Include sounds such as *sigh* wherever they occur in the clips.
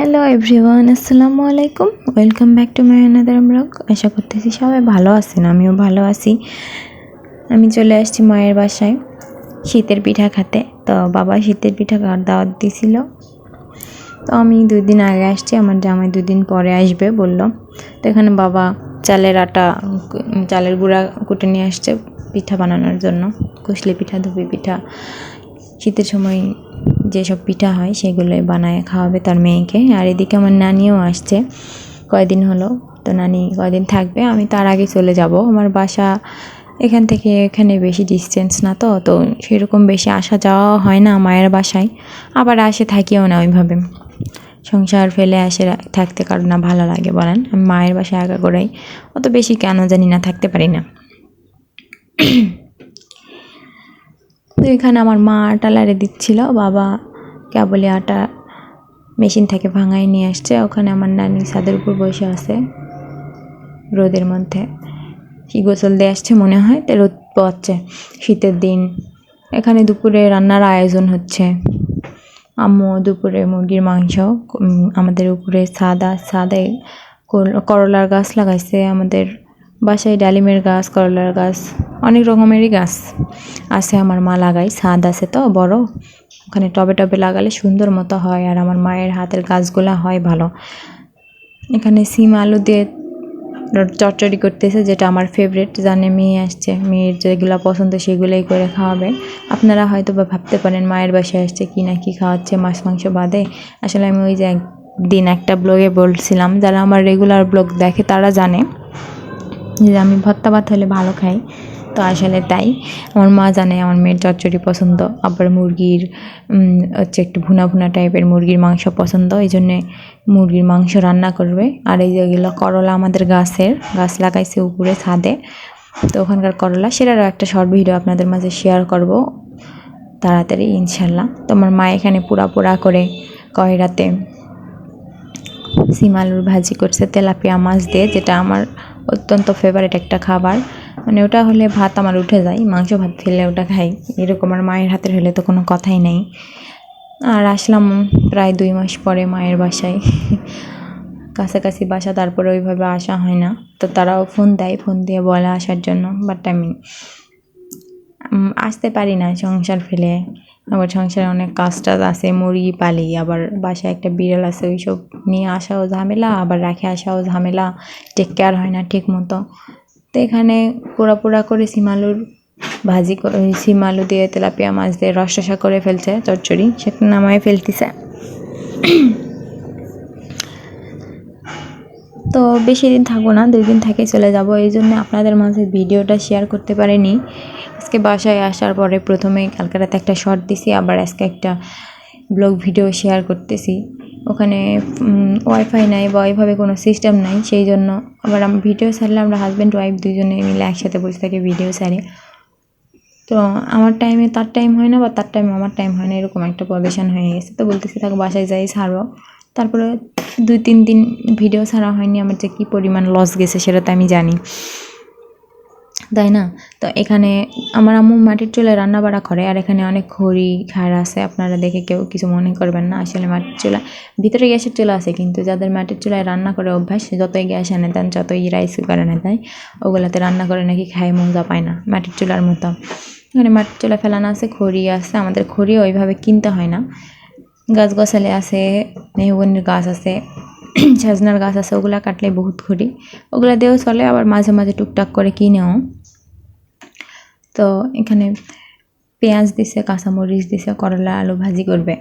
Hello everyone আসসালামু আলাইকুম welcome back to my another blog আশা করতেছি সবাই ভালো আছেন, আমিও ভালো আছি। আমি চলে আসছি মায়ের বাসায়, শীতের পিঠা খেতে। তো বাবা শীতের পিঠা খাওয়ার দাওয়াত দিছিল। তো আমি দুই দিন আগে আসছি, আমার জামাই দুই দিন পরে আসবে বলল। তো এখানে বাবা চালের আটা, চালের গুঁড়া কুটে নিয়ে আসছে পিঠা বানানোর জন্য। কুশলি পিঠা ধুবি পিঠা। শীতের সময় যেসব পিঠা হয় সেগুলোই বানায়, খাওয়াবে তার মেয়েকে। আর এদিকে আমার নানিও আসছে। কয়দিন হলো? তো নানি কয়দিন থাকবে? আমি তার আগে চলে যাব। আমার বাসা এখান থেকে এখানে বেশি ডিস্টেন্স না তো তো সেরকম বেশি আসা যাওয়া হয় না মায়ের বাসায়। আবার আসে, থাকিও না ওইভাবে। সংসার ফেলে আসে থাকতে কারও না ভালো লাগে বলেন। আমি মায়ের বাসায় একা করেই, অত বেশি কেন জানি না, থাকতে পারি না। তো এখানে আমার মা আটা লাড়ে দিচ্ছিল, বাবা কেবলই আটা মেশিন থেকে ভাঙাই নিয়ে আসছে, ওখানে আমার নানি ছাদের উপর বসে আছে রোদের মধ্যে। কি গোসল দিয়ে আসছে মনে হয়, তো রোদ পাচ্ছে শীতের দিন। এখানে দুপুরে রান্নার আয়োজন হচ্ছে। আম্মু দুপুরে মুরগির মাংস আমাদের উপরে সাদা, সাদে করলার গাছ লাগাইছে, আমাদের বাসায় ডালিমের গাছ, করলার গাছ। অনেক রকমেরই গাছ আছে আমার মা লাগাই ছাদ আছে তো, বড়। ওখানে টবে টবে লাগালে সুন্দর মতো হয় আর আমার মায়ের হাতের গাছগুলো হয় ভালো। এখানে সিম আলু দিয়ে চচ্চড়ি করতেছে, যেটা আমার ফেভারিট জানে মেয়ে আসছে, মেয়ের যেগুলো পছন্দ সেগুলোই করে খাওয়াবে। আপনারা হয়তো বা ভাবতে পারেন মায়ের বাসায় আসছে কি না, কি খাওয়াচ্ছে, মাছ মাংস বাদে। আসলে আমি ওই যে একদিন একটা ব্লগে বলছিলাম, যারা আমার রেগুলার ব্লগ দেখে তারা জানে যে আমি ভর্তা ভাত হলে ভালো খাই। তো আসলে তাই। আমার মা জানে, আমার মেয়ের চচ্চড়ি পছন্দ। আবার মুরগির হচ্ছে একটু ভুনা ভুনা টাইপের মুরগির মাংস পছন্দ। এই জন্যে মুরগির মাংস রান্না করবে। আর এই যেগুলো করলা আমাদের গাছের, গাছ লাগাইছে উপরে ছাদে। তো ওখানকার করলা সেটারও একটা শর্ট ভিডিও আপনাদের মাঝে শেয়ার করব তাড়াতাড়ি, ইনশাল্লাহ। তো আমার মা এখানে পুরা পুরা করে কয়রাতে সিম আলুর ভাজি করছে, তেলাপিয়া মাছ দিয়ে, যেটা আমার অত্যন্ত ফেভারিট একটা খাবার। মানে ওটা হলে ভাত আমার উঠে যায়, মাংস ভাত ফেলে ওটা খাই। এরকম আর মায়ের হাতের হলে তো কোনো কথাই নেই। আর আসলাম প্রায় দুই মাস পরে মায়ের বাসায়। কাছাকাছি বাসা, তারপরে ওইভাবে আসা হয় না। তো তারাও ফোন দেয় ফোন দিয়ে বলে আসার জন্য। বাট আমি আসতে পারি না সংসার ফেলে। আবার সংসারে অনেক কাজ টাজ আছে, মুরগি পালি, আবার বাসায় একটা বিড়াল আছে, ওইসব নিয়ে আসাও ঝামেলা, আবার রেখে আসাও ঝামেলা। টেক কেয়ার হয় না ঠিক মতো তো এখানে পোড়া পোড়া করে সিমালুর ভাজি সিম আলু দিয়ে তেলাপিয়া মাছ দিয়ে রস রসা করে ফেলছে, চচ্চড়ি। সেটা নামায় ফেলতেছে। তো বেশি দিন থাকব না, দুই দিন থেকে চলে যাব। এই জন্য আপনাদের মাঝে ভিডিওটা শেয়ার করতে পারিনি। আজকে বাসায় আসার পরে প্রথমে কালকে রাতে একটা শর্ট দিছি, আবার আজকে একটা ব্লগ ভিডিও শেয়ার করতেছি। ওখানে ওয়াইফাই নাই, বা ওইভাবে কোনো সিস্টেম নাই, সেই জন্য আবার আমি ভিডিও ছাড়লে আমরা হাজব্যান্ড ওয়াইফ দুজনে মিলে একসাথে বসে থাকি ভিডিও ছাড়ি। তো আমার টাইমে তার টাইম হয় না, বা তার টাইমে আমার টাইম হয় না, এরকম একটা পজিশন হয়ে গেছে। তো বলতেছি তাকে বাসায় যাই ছাড়বো তারপরে দুই, তিন দিন ভিডিও ছাড়া হয়নি, আমার যে কী পরিমাণ লস গেছে সেটা তো আমি জানি। তাই না? তো এখানে আমার আম্মু মাটির চুলায় রান্না বাড়া করে, আর এখানে অনেক খড়ি খাড় আছে, আপনারা দেখে কেউ কিছু মনে করবেন না, আসলে মাটির চুলা, ভিতরে গ্যাসের চুলা আছে, কিন্তু যাদের মাটির চুলায় রান্না করে অভ্যাস, যতই গ্যাস এনে দেন, যতই রাইস কুকার এনে দেয়, ওগুলাতে রান্না করে নাকি খায়, মজা পায় না মাটির চুলার মতো। এখানে মাটির চুলা ফেলানো আছে, খড়ি আছে, আমাদের খড়ি ওইভাবে কিনতে হয় না। গাছ গাছালি আছে, মেহগনির গাছ আছে, *clears throat* সাজনার গাছ আছে, ওগুলা কাটলে বহুত খড়ি, ওগুলা দিয়েও চলে, আবার মাঝে মাঝে টুকটাক করে কিনেও। তো এখানে পেঁয়াজ দিছে, কাঁচামরিচ দিছে, করলা, আলু ভাজি করবে।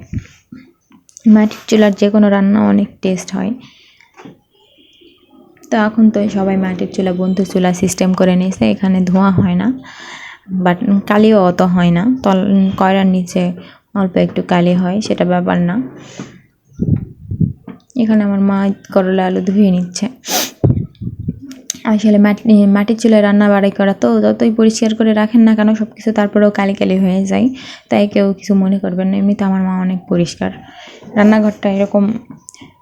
মাটির চুলার যে কোনো রান্না অনেক টেস্ট হয়। তো এখন তো সবাই মাটির চুলা, বন্ধু চুলা সিস্টেম করে নিয়েছে, এখানে ধোঁয়া হয় না। বাট কালিও অত হয় না। তল, কয়রার নিচে অল্প একটু কালি হয়, সেটা ব্যাপার না। এখানে আমার মা করলা, আলু ধুয়ে নিচ্ছে। আসলে মাটি মাটির চুলায় রান্না বাড়াই করা তো, যতই পরিষ্কার করে রাখেন না কেন সব কিছু তারপরেও কালি কালি হয়ে যায়। তাই কেউ কিছু মনে করবেন না, এমনিতে আমার মা অনেক পরিষ্কার। রান্নাঘরটা এরকম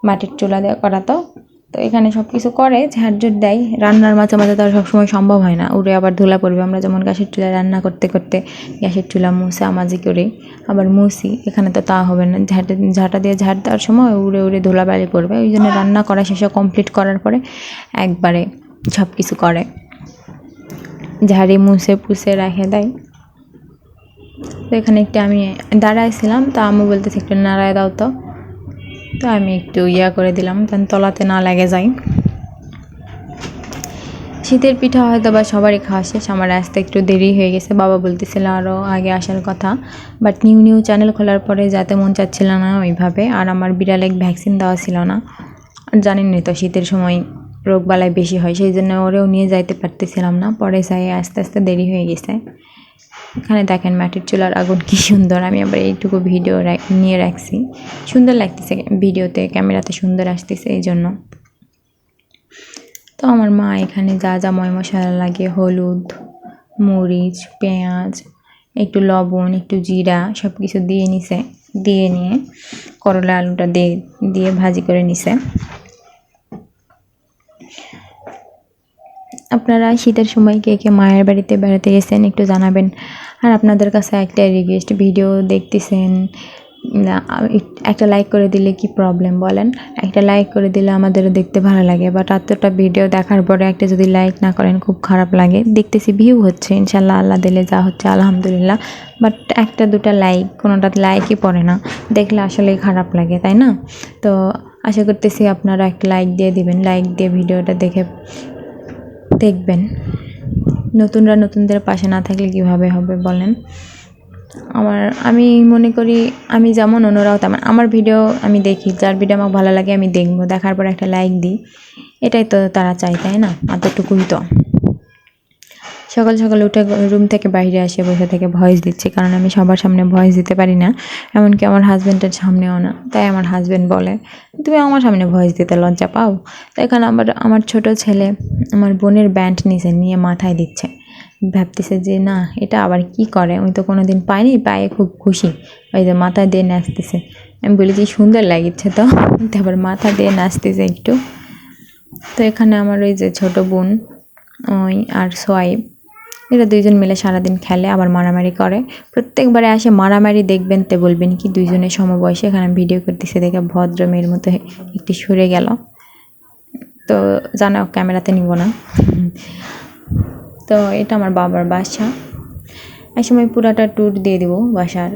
মাটির চুলা দেওয়া করা তো তো এখানে সব কিছু করে, ঝাড়ঝুট দেয়। রান্নার মাঝে মাঝে তো আর সবসময় সম্ভব হয় না, উড়ে আবার ধুলা পড়বে। আমরা যেমন গ্যাসের চুলায় রান্না করতে করতে গ্যাসের চুলা মুছা মাঝি করে, আবার মুছি। এখানে তো তা হবে না ঝাঁটে ঝাঁটা দিয়ে ঝাড় দেওয়ার সময় উড়ে উড়ে ধুলাবালি পড়বে। ওই জন্য রান্না করা শেষে কমপ্লিট করার পরে একবারে সব কিছু করে ঝাড়ি মুছে পুষে রেখে দেয়। তো এখানে একটু আমি দাঁড়াইছিলাম তা আম্মু বলতেছে একটু নাড়ায় দাও তো। তো আমি একটু ইয়া করে দিলাম, যেন তলাতে না লেগে যায়। শীতের পিঠা হয়তো বা সবারই খাওয়া শেষ, আমার আসতে একটু দেরি হয়ে গেছে। বাবা বলতেছিল আরও আগে আসার কথা বাট নিউ নিউ চ্যানেল খোলার পরে যাতে মন চাচ্ছিল না ওইভাবে, আর আমার বিড়ালে ভ্যাকসিন দেওয়া ছিল না। আর জানেনই তো শীতের সময় রোগবালাই বেশি হয়, সেই জন্য ওরেও নিয়ে যাইতে পারতেছিলাম না। পরে যাই, আস্তে আস্তে দেরি হয়ে গেছে। এখানে দেখেন মাটির চুলার আগুন কি সুন্দর, আমি আবার এইটুকু ভিডিও নিয়ে রাখছি। সুন্দর লাগতেছে ভিডিওতে, ক্যামেরাতে সুন্দর আসতেছে এই জন্য। তো আমার মা এখানে যা যা ময় মশলা লাগে, হলুদ, মরিচ, পেঁয়াজ, একটু লবণ, একটু জিরা সব কিছু দিয়ে নিছে, দিয়ে নিয়ে করলা আলুটা দিয়ে দিয়ে ভাজি করে নিছে। আপনারা শীতের সময় কে কে মায়ের বাড়িতে বেড়াতে গেছেন একটু জানাবেন। আর আপনাদের কাছে একটা রিকোয়েস্ট ভিডিও দেখতেছেন একটা লাইক করে দিলে কি প্রবলেম বলেন? একটা লাইক করে দিলে আমাদেরও দেখতে ভালো লাগে বাট এতটা ভিডিও দেখার পরে একটা যদি লাইক না করেন, খুব খারাপ লাগে। দেখতেছি ভিউ হচ্ছে, ইনশাল্লাহ আল্লাহ দিলে যা হচ্ছে, আলহামদুলিল্লাহ। বাট একটা দুটা লাইক কোনোটা লাইকই পড়ে না। দেখলে আসলেই খারাপ লাগে, তাই না? তো আশা করতেছি আপনারা একটা লাইক দিয়ে দিবেন। লাইক দিয়ে ভিডিওটা দেখে দেখবেন। নতুনরা নতুনদের পাশে না থাকলে কীভাবে হবে বলেন? আমার, আমি মনে করি, আমি যেমন অন্যরাও তেমন। আমার ভিডিও আমি দেখি, যার ভিডিও আমার ভালো লাগে আমি দেখব। দেখার পর একটা লাইক দিই। এটাই তো তারা চাই তাই না? এতটুকুই তো। সকাল সকাল উঠে রুম থেকে বাইরে আসে, বসে থেকে ভয়েস দিচ্ছি। কারণ আমি সবার সামনে ভয়েস দিতে পারি না। এমনকি আমার হাজব্যান্ডের সামনেও না। তাই আমার হাজব্যান্ড বলে, তুমি আমার সামনে ভয়েস দিতে লজ্জা পাও? তাই এখানে আমার আমার ছোট ছেলে আমার বোনের ব্যান্ড নিচে নিয়ে মাথায় দিচ্ছে। ভাবতেছে যে, না, এটা আবার কি করে? আমি তো কোনো দিন পাইনি, পায়ে খুব খুশি। ওই যে মাথা দিয়ে নাচতেছে। আমি বলি যে সুন্দর লাগিচ্ছে তো। তারপর মাথা দিয়ে নাচতেছে একটু। তো এখানে আমার ওই যে ছোট বোন, ওই আর সোয়াইব এরা দুইজন মিলে সারাদিন খেলে, আবার মারামারি করে। প্রত্যেকবারে আসে মারামারি, দেখবেন তে বলবেন কি দুইজনের সমবয়সে, এখানে ভিডিও করতেছে দেখে ভদ্র মেয়ের মতো একটু সরে গেল। তো জানা, ক্যামেরাতে নিব না। তো এটা আমার বাবার বাসা। এক সময় পুরাটা ট্যুর দিয়ে দেবো বাসার।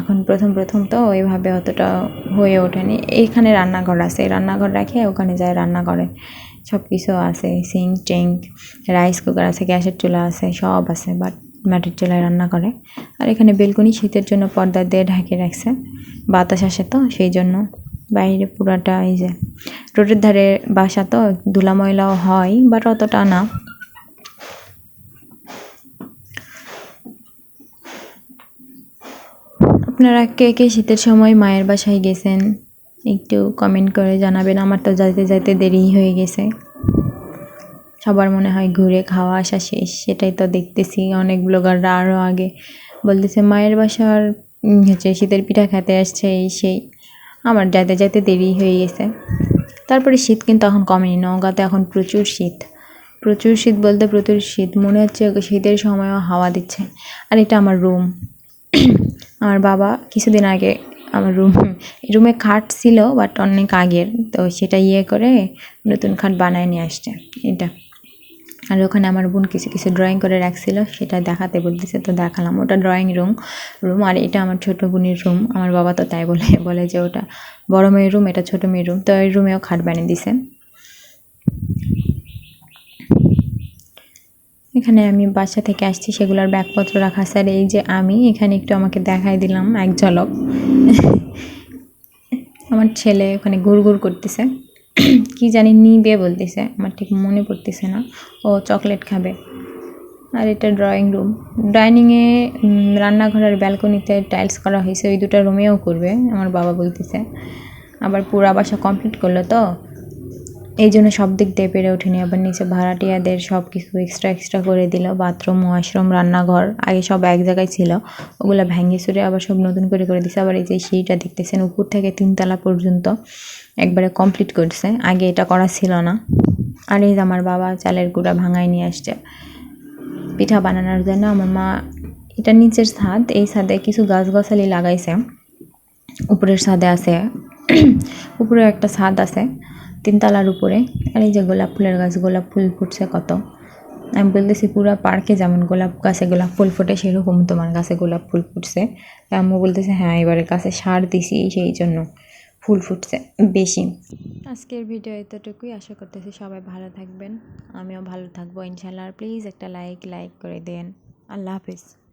এখন প্রথম প্রথম তো ওইভাবে অতটা হয়ে ওঠেনি। এইখানে রান্নাঘর আছে, রান্নাঘর রাখে ওখানে যায় রান্না করে সব কিছু আছে সিঙ্ক টিঙ্ক রাইস কুকার আছে, গ্যাসের চুলা আছে, সব আছে, বাট মাটির চুলায় রান্না করে। আর এখানে বেলকনি শীতের জন্য পর্দা দিয়ে ঢাকে রাখছে, বাতাস আসে তো, সেই জন্য। বাইরে পুরাটা এই যে, রোডের ধারে বাসা তো, ধুলা ময়লাও হয়, বাট অতটা না। আপনারা কে কে শীতের সময় মায়ের বাসায় গেছেন? একটু কমেন্ট করে জানাবেন। আমার তো যাইতে যাইতে দেরি হয়ে গেছে। সবার মনে হয় ঘুরে খাওয়া আসা শেষ, সেটাই তো দেখতেছি। অনেক ব্লগাররা আরও আগে বলতেছে, মায়ের বাসার হচ্ছে শীতের পিঠা খেতে আসছে এই সেই। আমার যাইতে যাইতে দেরি হয়ে গেছে। তারপরে শীত কিন্তু এখন কমেনি। নওগাঁতে এখন প্রচুর শীত। প্রচুর শীত বলতে প্রচুর শীত। মনে হচ্ছে শীতের সময়ও হাওয়া দিচ্ছে। আর এটা আমার রুম *clears throat* আমার বাবা কিছুদিন আগে আমার রুম রুমে খাট ছিল বাট অনেক আগের। তো সেটা ইয়ে করে নতুন খাট বানায় নিয়ে আসছে, এটা। আর ওখানে আমার বোন কিছু কিছু ড্রয়িং করে রাখছিল, সেটা দেখাতে বলতেছে, তো দেখালাম। ওটা ড্রয়িং রুম রুম আর এটা আমার ছোট বোনের রুম আমার বাবা তো তাই বলে *laughs* বলে যে ওটা বড় মেয়ের রুম এটা ছোট মেয়ের রুম তো ওই রুমেও খাট বানিয়ে দিছে। এখানে আমি বাসা থেকে আসছি, সেগুলোর ব্যাগপত্র রাখা স্যার এই যে আমি, এখানে একটু আমাকে দেখাই দিলাম, এক ঝলক। আমার ছেলে ওখানে ঘুর ঘুর করতেছে। কি জানি নিবে বলতেছে, আমার ঠিক মনে পড়তেছে না। ও চকলেট খাবে। আর এটা ড্রয়িং রুম ডাইনিংয়ে রান্নাঘরের ব্যালকনিতে টাইলস করা হয়েছে, ওই দুটো রুমেও করবে, আমার বাবা বলতেছে। আবার পুরা বাসা কমপ্লিট করল তো। এই জন্য সব দিক দিয়ে পেরে ওঠেনি আবার নিচে ভাড়াটিয়াদের সব কিছু এক্সট্রা এক্সট্রা করে দিল। বাথরুম ওয়াশরুম রান্নাঘর, আগে সব এক জায়গায় ছিল। ওগুলো ভেঙে চুরে আবার সব নতুন করে করে দিছে। আবার এই যে সিঁড়িটা দেখতেছেন, উপর থেকে তিনতলা পর্যন্ত একবারে কমপ্লিট করছে। আগে এটা করা ছিল না। আর এই যে আমার বাবা চালের গুঁড়া ভাঙায় নিয়ে আসছে। পিঠা বানানোর জন্য আমার মা, এটা নিচের ছাদ, এই ছাদে কিছু গাছগাছালি লাগাইছে। উপরের ছাদে আছে। *clears throat* উপরে একটা ছাদ আছে। তিনতলার উপরে। আর এই যে গোলাপ ফুলের গাছ, গোলাপ ফুল ফুটছে কত। আমি বলতেছি পুরো পার্কে যেমন গোলাপ গাছে গোলাপ ফুল ফোটে, সেরকম তোমার গাছে গোলাপ ফুল ফুটছে। তা আম্মু বলতেছে হ্যাঁ এবারে গাছে সার দিছি, সেই জন্য ফুল ফুটছে বেশি। আজকের ভিডিও এতটুকুই। আশা করতেছি সবাই ভালো থাকবেন। আমিও ভালো থাকব ইনশাল্লাহ। প্লিজ একটা লাইক লাইক করে দেন। আল্লাহ হাফিজ।